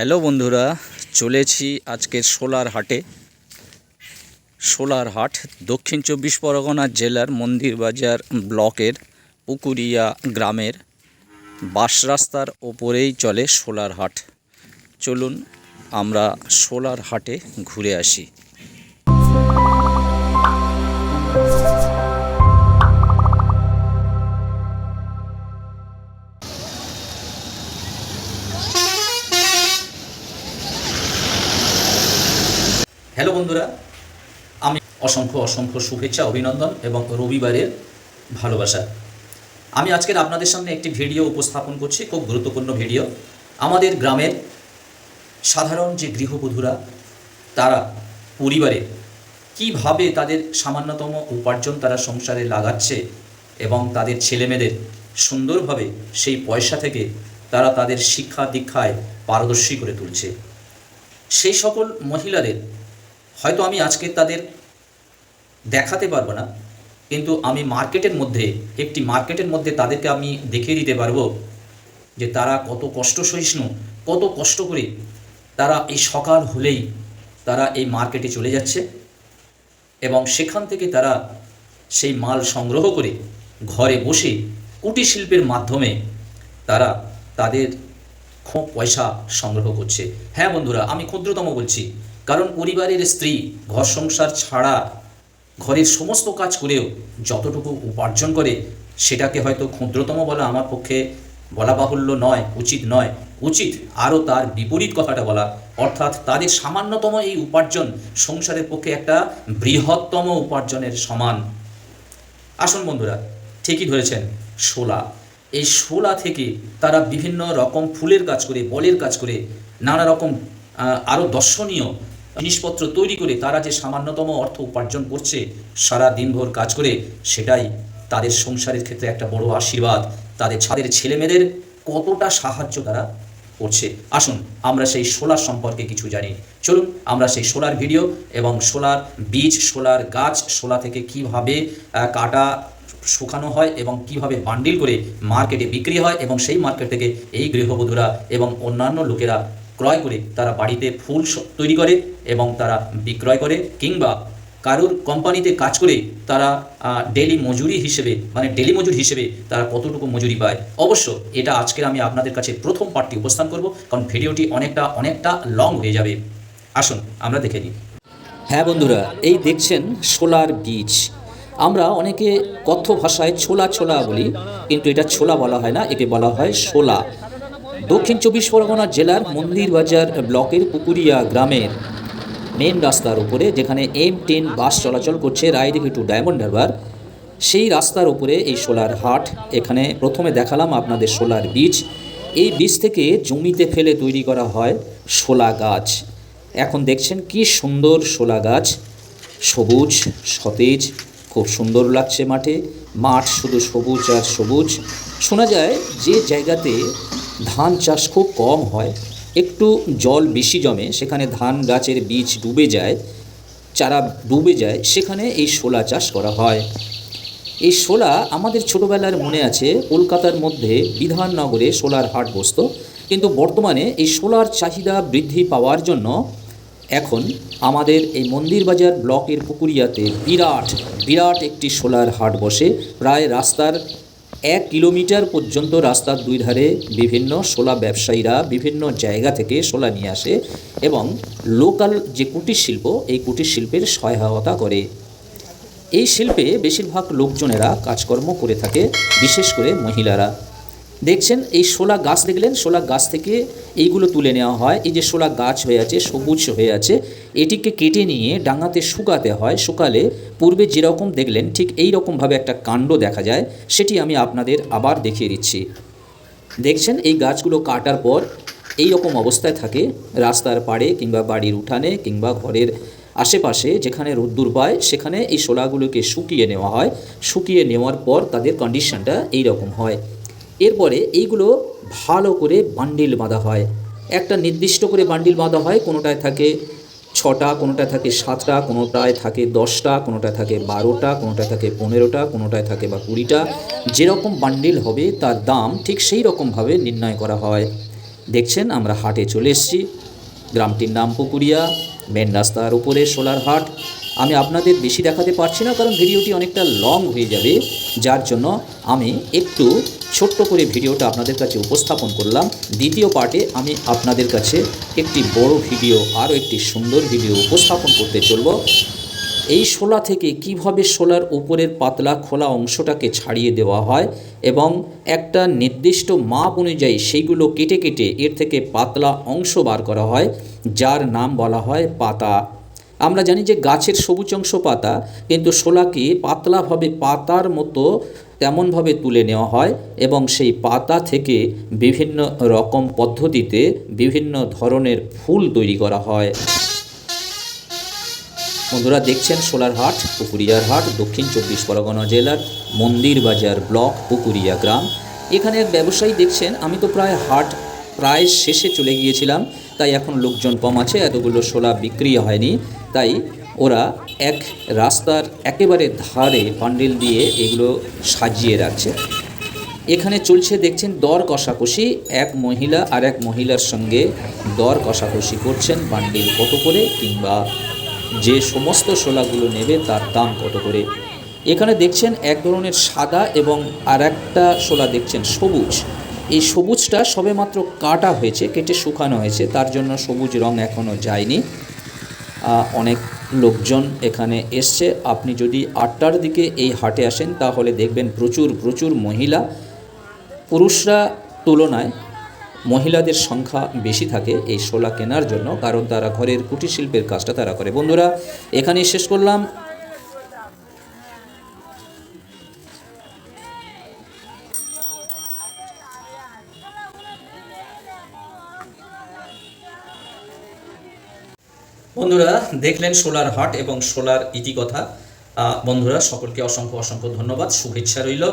Hello বন্ধুরা চলেছি আজকের সোলার হাটে। সোলার হাট দক্ষিণ চব্বিশ পরগনা জেলার মন্দিরবাজার ব্লকের পুকুরিয়া গ্রামের বাস রাস্তার ওপরেই চলে সোলার হাট। চলুন আমরা সোলার হাটে ঘুরে আসি। হ্যালো বন্ধুরা, আমি অসংখ্য অসংখ্য শুভেচ্ছা, অভিনন্দন এবং রবিবারের ভালোবাসা। আমি আজকের আপনাদের সামনে একটি ভিডিও উপস্থাপন করছি, খুব গুরুত্বপূর্ণ ভিডিও। আমাদের গ্রামের সাধারণ যে গৃহবধূরা, তারা পরিবারে কীভাবে তাদের সামান্যতম উপার্জন তারা সংসারে লাগাচ্ছে এবং তাদের ছেলেমেয়েদের সুন্দরভাবে সেই পয়সা থেকে তারা তাদের শিক্ষা দীক্ষায় পারদর্শী করে তুলছে। সেই সকল মহিলাদের হয়তো আমি আজকে তাদের দেখাতে পারব না, কিন্তু আমি মার্কেটের মধ্যে, একটি মার্কেটের মধ্যে তাদেরকে আমি দেখিয়ে দিতে পারব যে তারা কত কষ্ট সহিষ্ণু, কত কষ্ট করে তারা এই সকাল হলেই তারা এই মার্কেটে চলে যাচ্ছে এবং সেখান থেকে তারা সেই মাল সংগ্রহ করে ঘরে বসে কুটির শিল্পের মাধ্যমে তারা তাদের পয়সা সংগ্রহ করছে। হ্যাঁ বন্ধুরা, আমি ক্ষুদ্রতম বলছি কারণ পরিবারের স্ত্রী ঘর সংসার ছাড়া ঘরের সমস্ত কাজ করেও যতটুকু উপার্জন করে, সেটাকে হয়তো ক্ষুদ্রতম বলা আমার পক্ষে বলা বাহুল্য নয়, উচিত নয়। উচিত আরও তার বিপরীত কথাটা বলা, অর্থাৎ তাদের সামান্যতম এই উপার্জন সংসারের পক্ষে একটা বৃহত্তম উপার্জনের সমান। আসুন বন্ধুরা, ঠিকই ধরেছেন শোলা। এই শোলা থেকে তারা বিভিন্ন রকম ফুলের কাজ করে, বলের কাজ করে, নানা রকম আরও দর্শনীয় জিনিসপত্র তৈরি করে তারা যে সামান্যতম অর্থ উপার্জন করছে, সারা দিনভর কাজ করে, সেটাই তাদের সংসারের ক্ষেত্রে একটা বড় আশীর্বাদ। তাদের ছাদের ছেলেমেয়েদের কতটা সাহায্য তারা করছে। আসুন, আমরা সেই সোলার সম্পর্কে কিছু জানি। চলুন, আমরা সেই সোলার ভিডিও এবং সোলার বীজ, সোলার গাছ, সোলা থেকে কীভাবে কাটা শুকানো হয় এবং কীভাবে বান্ডিল করে মার্কেটে বিক্রি হয় এবং সেই মার্কেট থেকে এই গৃহবধূরা এবং অন্যান্য লোকেরা ক্রয় করে তারা বাড়িতে ফুল তৈরি করে এবং তারা বিক্রয় করে কিংবা কারুর কোম্পানিতে কাজ করে তারা ডেলি মজুরি হিসেবে মানে ডেলি মজুর হিসেবে তারা কতটুকু মজুরি পায়। অবশ্য এটা আজকের আমি আপনাদের কাছে প্রথম পার্টটি উপস্থান করব, কারণ ভিডিওটি অনেকটা অনেকটা লং হয়ে যাবে। আসুন, আমরা দেখে নিই। হ্যাঁ বন্ধুরা, এই দেখছেন সোলার বীজ। আমরা অনেকে কথ্য ভাষায় ছোলা ছোলা বলি, কিন্তু এটা ছোলা বলা হয় না, একে বলা হয় শোলা দক্ষিণ চব্বিশ পরগনা জেলার মন্দির বাজার ব্লকের পুকুরিয়া গ্রামের মেন রাস্তার উপরে, যেখানে এম টেন বাস চলাচল করছে রায়দিঘি টু ডায়মন্ড হারবার সেই রাস্তার উপরে এই সোলার হাট। এখানে প্রথমে দেখালাম আপনাদের সোলার বীজ। এই বীজ থেকে জমিতে ফেলে তৈরি করা হয় শোলা গাছ। এখন দেখছেন কি সুন্দর শোলা গাছ। সবুজ, সতেজ, খুব সুন্দর লাগছে মাঠে। মাঠ শুধু সবুজ আর সবুজ। শোনা যায় যে জায়গাতে ধান চাষ খুব কম হয়। একটু জল বেশি জমে, সেখানে ধান গাছের বীজ ডুবে যায়, চারা ডুবে যায়, সেখানে এই শোলা চাষ করা হয়। এই শোলা আমাদের ছোটোবেলার মনে আছে, কলকাতার মধ্যে বিধাননগরে শোলার হাট বসত। কিন্তু বর্তমানে এই শোলার চাহিদা বৃদ্ধি পাওয়ার জন্য এখন আমাদের এই মন্দির বাজার ব্লকের পুকুরিয়াতে বিরাট বিরাট একটি শোলার হাট বসে। প্রায় রাস্তার এক কিলোমিটার পর্যন্ত রাস্তার দুই ধারে বিভিন্ন শোলা ব্যবসায়ীরা বিভিন্ন জায়গা থেকে শোলা নিয়ে আসে এবং লোকাল যে কুটির শিল্প, এই কুটির শিল্পের সহায়তা করে। এই শিল্পে বেশিরভাগ লোকজনেরা কাজকর্ম করে থাকে, বিশেষ করে মহিলারা। দেখছেন, এই শোলা গাছ দেখলেন? শোলা গাছ থেকে এইগুলো তুলে নেওয়া হয়। এই যে শোলা গাছ হয়ে আছে, সবুজ হয়ে আছে, এটিকে কেটে নিয়ে ডাঙাতে শুকাতে হয়। শুকালে পূর্বে যেরকম দেখলেন, ঠিক এই রকমভাবে একটা কাণ্ড দেখা যায়। সেটি আমি আপনাদের আবার দেখিয়ে দিচ্ছি। দেখছেন, এই গাছগুলো কাটার পর এই রকম অবস্থায় থাকে, রাস্তার পাড়ে কিংবা বাড়ির উঠানে কিংবা ঘরের আশেপাশে যেখানে রোদ্দুর পায়, সেখানে এই শোলাগুলোকে শুকিয়ে নেওয়া হয়। শুকিয়ে নেওয়ার পর তাদের কন্ডিশনটা এই রকম হয়। এরপরে এইগুলো ভালো করে বান্ডিল বাঁধা হয়। একটা নির্দিষ্ট করে বান্ডিল বাঁধা হয়, কোনোটায় থাকে ছটা, কোনোটায় থাকে সাতটা, কোনোটায় থাকে দশটা, কোনোটায় থাকে বারোটা, কোনোটায় থাকে পনেরোটা, কোনোটায় থাকে বা কুড়িটা। যেরকম বান্ডিল হবে তার দাম ঠিক সেই রকমভাবে নির্ণয় করা হয়। দেখছেন, আমরা হাটে চলে এসেছি। গ্রামটির নাম পুকুরিয়া মেন রাস্তার উপরে, সোলার হাট। আমি আপনাদের বেশি দেখাতে পারছি না, কারণ ভিডিওটি অনেকটা লং হয়ে যাবে। যার জন্য আমি একটু ছোট্ট করে ভিডিওটা আপনাদের কাছে উপস্থাপন করলাম। দ্বিতীয় পার্টে আমি আপনাদের কাছে একটি বড় ভিডিও, আরও একটি সুন্দর ভিডিও উপস্থাপন করতে চলবো। এই শোলা থেকে কীভাবে শোলার উপরের পাতলা খোলা অংশটাকে ছাড়িয়ে দেওয়া হয় এবং একটা নির্দিষ্ট মাপ অনুযায়ী সেইগুলো কেটে কেটে এর থেকে পাতলা অংশ বার করা হয়, যার নাম বলা হয় পাতা আমরা জানি যে গাছের সবুজ অংশ পাতা, কিন্তু শোলাকে পাতলাভাবে পাতার মতো তেমনভাবে তুলে নেওয়া হয় এবং সেই পাতা থেকে বিভিন্ন রকম পদ্ধতিতে বিভিন্ন ধরনের ফুল তৈরি করা হয়। বন্ধুরা, দেখছেন সোলার হাট, পুকুরিয়ার হাট, দক্ষিণ চব্বিশ পরগনা জেলার মন্দির বাজার ব্লক, পুকুরিয়া গ্রাম। এখানে এক ব্যবসায়ী দেখছেন, আমি তো প্রায় হাট প্রায় শেষে চলে গিয়েছিলাম। তাই এখন লোকজন কম আছে, এতগুলো শোলা বিক্রি হয়নি। তাই ওরা এক রাস্তার একেবারে ধারে পান্ডেল দিয়ে এগুলো সাজিয়ে রাখছে। এখানে চলছে, দেখছেন, দর কষাকষি। এক মহিলা আর এক মহিলার সঙ্গে দর কষাকষি করছেন বান্ডিল কত করে কিংবা যে সমস্ত শোলাগুলো নেবে তার দাম কত করে। এখানে দেখছেন, এক ধরনের সাদা এবং আর একটা শোলা দেখছেন সবুজ। এই সবুজটা সবেমাত্র কাটা হয়েছে, কেটে শুকানো হয়েছে, তার জন্য সবুজ রং এখনও যায়নি। অনেক লোকজন এখানে এসছে। আপনি যদি আটটার দিকে এই হাটে আসেন, তাহলে দেখবেন প্রচুর প্রচুর মহিলা। পুরুষরা তুলনায় মহিলাদের সংখ্যা বেশি থাকে এই শোলা কেনার জন্য, কারণ তারা ঘরের কুটির শিল্পের কাজটা তারা করে। বন্ধুরা, এখানেই শেষ করলাম। বন্ধুরা দেখলেন সোলার হাট এবং সোলার ইতিকথা আহ, বন্ধুরা সকলকে অসংখ্য অসংখ্য ধন্যবাদ। শুভেচ্ছা রইল।